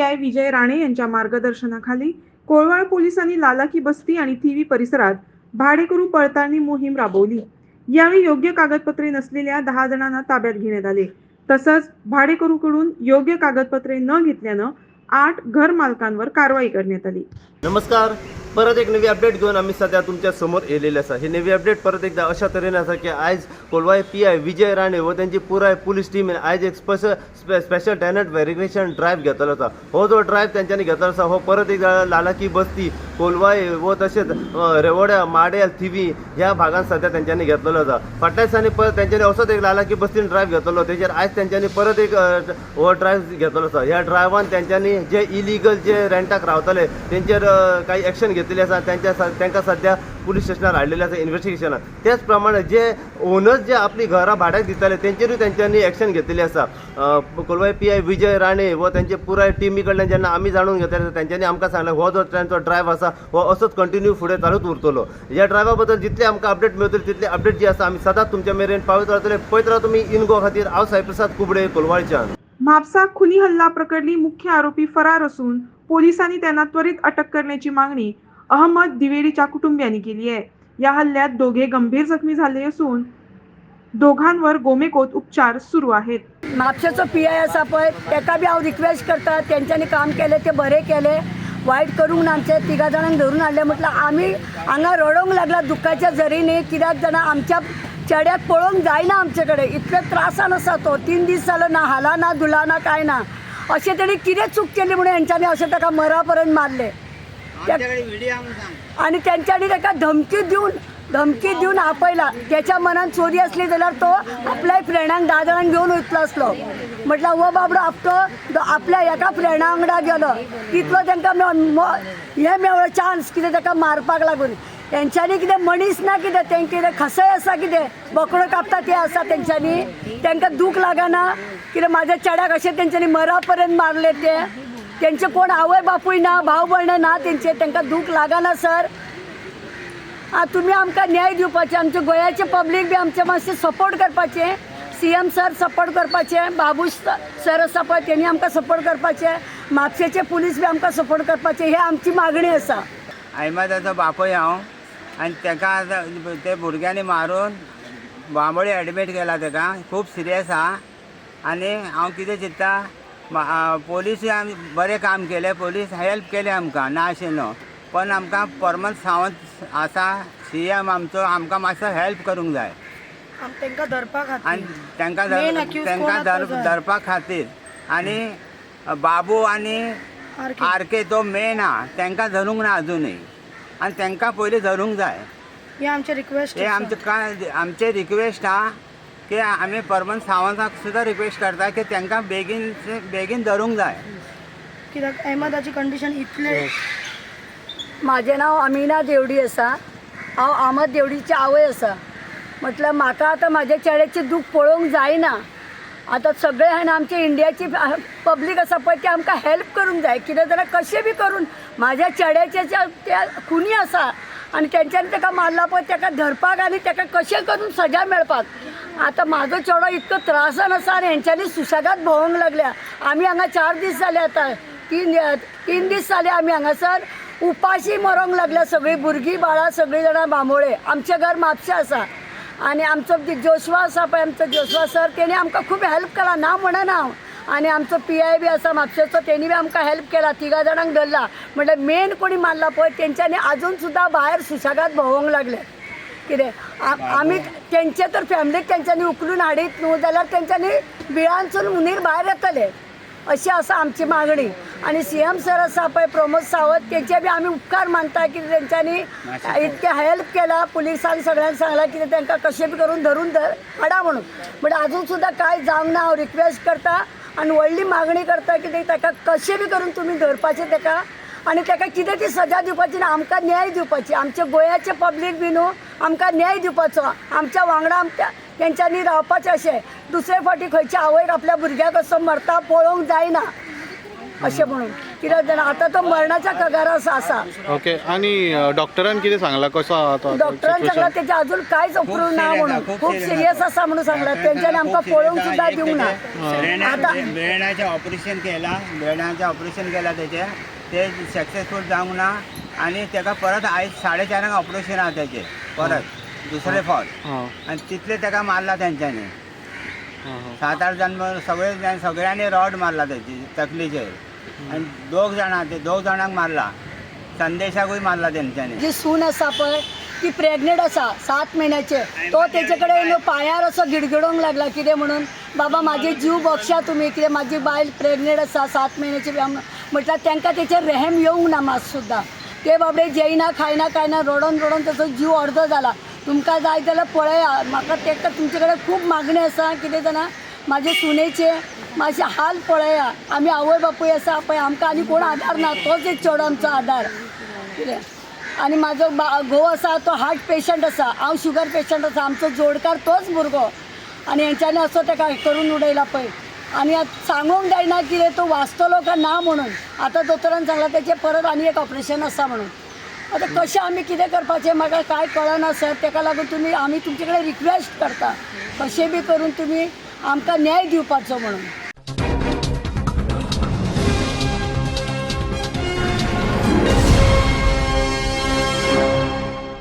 I विजय राणे यांच्या मार्गदर्शनाखाली कोळवाळ पोलिसांनी लालाकी बस्ती आणि थिवी परिसरात भाडेकरू पडताळणी मोहीम राबवली. यावेळी योग्य कागदपत्रे नसलेल्या दहा जणांना ताब्यात घेण्यात आले. तसंच भाडेकरूकडून योग्य कागदपत्रे न घेतल्यानं आठ घर मालकांवर कारवाई करण्यात आली. नमस्कार. परत एक नवी अपडेट घेऊन आम्ही सध्या तुमच्यासमोर येलेले असा हे नवी अपडेट परत एकदा अशा तऱ्हेने असा की आज कोलवाय पी आय विजय राणे व त्यांची पुराय पोलीस टीम आयज एक स्पेशल स्पे स्पेशल टॅलेंट व्हेरिफिकेशन ड्रायव्ह घेतलो होता. हो जो ड्रायव्ह त्यांच्यानी घेतला असा हो परत एकदा लालाकी बस्ती कोलवाय व तसेच रेवड्या माडेल थिवी ह्या भागात सध्या त्यांच्यानी घेतलेलो होता. फाटल्या दिसांनी परत त्यांच्यानी असोच एक लालाकी बस्तीन ड्रायव्ह घेतलो त्याच्यावर आज त्यांच्यानी परत एक ओव्हर हो ड्रायव्ह घेतलो होता. ह्या ड्रायव्हान त्यांच्यानी जे इलिगल जे रेंटाक रावतले तेंचेर काही ॲक्शन घेतलेले आसा त्यांच्या तांकां सध्या पुलीस स्टेशनार हाडलेले आसा इन्व्हेस्टिगेशनात त्याच प्रमाणे जे ओनर्स जे आपली घरां भाड्याक दिताले तेंचेरूय त्यांच्यांनी ॲक्शन घेतलेली आसा कोलवाय पी आय विजय राणे व त्यांचे पुराय टिमी कडल्यान जेन्ना आमी जाणून घेतले त्यांच्यांनी आमकां सांगलें हो जो त्यांचो ड्रायव्ह आसा हो असोच कंटिन्यू फुडें चालूच उरतलो. ह्या ड्रायव्हा बद्दल जितले आमकां अपडेट मेळतले तितले अपडेट जे आसा आमी सदांच तुमच्या मेरेन पावत रावतले पळयत राहा तुमी इन गो खातीर हांव साईप्रसाद कुबडे कोलवाळच्यान म्हापसा खुनी हल्ला प्रकरणी मुख्य आरोपी फरार असून पोलिसांनी त्यांना त्वरित अटक करण्याची मागणी अहमद दिवेडीच्या कुटुंबियांनी केली आहे. या हल्ल्यात दोघे गंभीर जखमी झाले असून दोघांवर गोमेकोत उपचार सुरू आहेत. म्हापशेचो पी आय आसा पळय ताका बी हांव रिक्वेस्ट करता तेंच्यांनी काम केलें तें बरें केलें. वायट करूंक ना आमचे तिगा जाणांक धरून हाडले म्हटल्यार आमी हांगा रडोंक लागला. दुःखाच्या झरींनी कित्याक जाणा आमच्या चेड्याक पळोवंक जायना आमचे कडेन इतले त्रासान आसा तो. तीन दीस जालो ना हाला ना धुला ना कांय ना. अशें तेणी कितें चूक केली म्हणून हेंच्यांनी अशें ताका मरा पर्यंत मारले. आणि त्यांच्यानी ताका धमकी दिवन धमकी दिवन आपयला. त्याच्या मनात चोरी असली जाल्यार तो आपल्या फ्रेंडांक जाणांक घेवन वयतलो असलो. म्हटल्यार हो बाबडो आपतो आपल्या एका फ्रेंडा वांगडा गेलो. तितलो तांकां मेळ- म- हें मेळ्ळो चान्स कितें ताका मारपाक लागून. तेंच्यांनी कितें मनीस ना कितें तें कितें खसय आसा कितें. बोकडो कापता ते आसा तेंच्यांनी तांकां दूख लागना. कितें म्हाज्या चेड्याक अशें तेंच्यांनी मरा पर्यंत मारले ते. तेंचे कोण आवय बापूय ना भाव भयण ना तेंचे तांकां दूख लागना सर. आ तुमी आमकां न्याय दिवपाचे आमचे गोंयाचे पब्लीक बी आमचे मातशें सपोर्ट करपाचे. सी एम सर सपोर्ट करपाचे बाबू सर आसा पळय तेणी आमकां सपोर्ट करपाचे. म्हापशेचे पुलीस बी आमकां सपोर्ट करपाचे हे आमची मागणी आसा अहमदाचो बापूय हांव. आनी ताका ते भुरग्यांनी मारून बांबोळी एडमीट केला ताका. खूब सिरियस आहा आनी हांव कितें चिंत्ता पोलीस आमी बरें काम केलें पोलीस हेल्प केलें आमकां ना अशें न्हू पण आमकां परमल सावंत आसा सी एम आमचो आमकां मातसो हेल्प करूंक जाय. तांकां धरपा आनी तांकां तांकां धर धरपा खातीर. आनी बाबू आनी आर के. तो मेन आहा तांकां धरूंक ना अजुनूय आनी तांकां पयलीं धरूंक जाय. हे आमचे रिक्वेस्ट हे आमचे काय आमचे रिक्वेस्ट आहा की आमी परमन सावंताक सुद्दां रिक्वेस्ट करता की तांकां बेगीन बेगीन धरूंक जाय. कित्याक अहमदाची कंडिशन इतले म्हाजें नांव अमिना देवडी आसा हांव अहमद देवडीची आवय आसा म्हटल्यार म्हाका आतां म्हाज्या चेड्याचें दूख पळोवंक जायना आतां सगळे हांवें आमचे इंडियाची पब्लीक आसा पळय ते आमकां हेल्प करूंक जाय. कितें जाल्यार कशें बी करून म्हाज्या चेड्याचे जे ते खुनी आसा आनी तेंच्यांनी ताका मारला पळय ताका धरपाक आनी ताका कशें करून सजा मेळपाक. आतां म्हाजो चेडो इतको त्रासान आसा आनी हेंच्यांनी सुशेगाद भोंवंक लागल्या. आमी हांगा चार दीस जाले आतां. तीन तीन दीस जाले आमी हांगासर उपाशी मरोंक लागल्या सगळीं भुरगीं बाळां सगळीं जाणां बांबोळे आमचें घर म्हापशें आसा आनी आमचो जोशवा आसा पळय आमचो जोशवा सर तेणी आमकां खूब हेल्प केला. ना म्हणना हांव आनी आमचो पी आय बी आसा म्हापशेचो तेणी बी आमकां हेल्प केला तिगा जाणांक धरला. म्हटल्यार मेन कोणी मारला पळय तेंच्यांनी आजून सुद्दां भायर सुशेगाद भोंवंक लागले. कितें आमी तेंचे तर फॅमिलीक तेंच्यांनी उखलून हाडीत न्हू जाल्यार तेंच्यांनी बिळांसून मुनीर भायर येतले. अशी आसा आमची मागणी. आनी सी एम सर आसा पळय प्रमोद सावंत तेंचे बी आमी उपकार मानता की तेंच्यांनी इतके हेल्प केला पुलिसांक सगळ्यांक सांगला की तांकां कशें बी करून धरून धर हाडा म्हणून. बट आजून सुद्दां कांय जावंक ना हांव रिक्वेस्ट करता आनी व्हडली मागणी करता की ते ताका कशें बी करून तुमी धरपाचें ताका आनी ताका कितें ती सजा दिवपाची ना आमकां न्याय दिवपाची आमचे गोंयाचे पब्लीक बी न्हू आमकां न्याय दिवपाचो आमच्या वांगडा आमच्या तेंच्यांनी रावपाचें अशें. दुसरे फावटी खंयच्या आवयक आपल्या भुरग्याक असो मरता पळोवंक जायना. अशें म्हणून. कित्याक जाणा आतां तो मरणाच्या कगारार आसा ओके आणि डॉक्टरान कितें सांगला कसो डॉक्टरान सांगला situation? त्याचे अजून कांयच उपयोग ना म्हणून. खूप सिरियस आसा म्हणून सांगला तेंच्यानी आमकां पळोवंक सुद्दां दिवंक ना. आता- ऑपरेशन केला. बेणाचें ऑपरेशन केला तेचें ते सक्सेसफूल जावंक ना. आनी ताका परत आयज साडे चारांक ऑपरेशन आहा तेचें परत. दुसरे फावट हां, आनी तितले ताका मारला तेंच्यांनी हां, हां. सात आठ जाण सगळे जाण सगळ्यांनी रॉड मारला त्याची. तकलीचेर आणि दोग जाणां ते दोग जाणांक मारला. संदेशाकूय मारला तेंच्यांनी जी सून आसा पळय ती प्रेग्नेंट आसा सात महिन्याचे. तो तेजे कडेन पांयार असो गिडगिडोंक लागला कितें म्हणून? बाबा म्हाजे जीव बक्षा तुमी कितें म्हाजी बायल प्रेग्नेंट आसा सात म्हयन्याची म्हटल्यार तांकां तेचेर रेहम येवंक ना मात सुद्दां ते बाबडे जेयना खायना काय ना रडोन रडोन ताचो जीव अर्दो जाला तुमकां जाय जाल्यार पळया. म्हाका तेका तुमचे कडेन खूब मागणी आसा कितें जाणा? माझे सुनेचे माझे हाल पळया. आमी आवय बापूय आसा पळय आमकां आनी कोण आदार ना तोच एक चेडो आमचो आदार कितें आनी म्हाजो बा घोव आसा तो हार्ट पेशंट आसा हांव शुगर पेशंट आसा आमचो जोडकार तोच भुरगो आनी हेंच्यांनी असो ताका करून उडयला पळय आनी आतां सांगूंक जायना कितें तो वाचतलो काय ना म्हणून. आतां दोतोरान सांगला त्याचे परत आनी एक ऑपरेशन आसा म्हणून. आतां कशें आमी कितें करपाचें म्हाका कांय कळना सर. तेका लागून तुमी आमी तुमचे कडेन रिक्वेस्ट करता. कशें बी करून तुमी आमकां न्याय दिवपाचो म्हणून.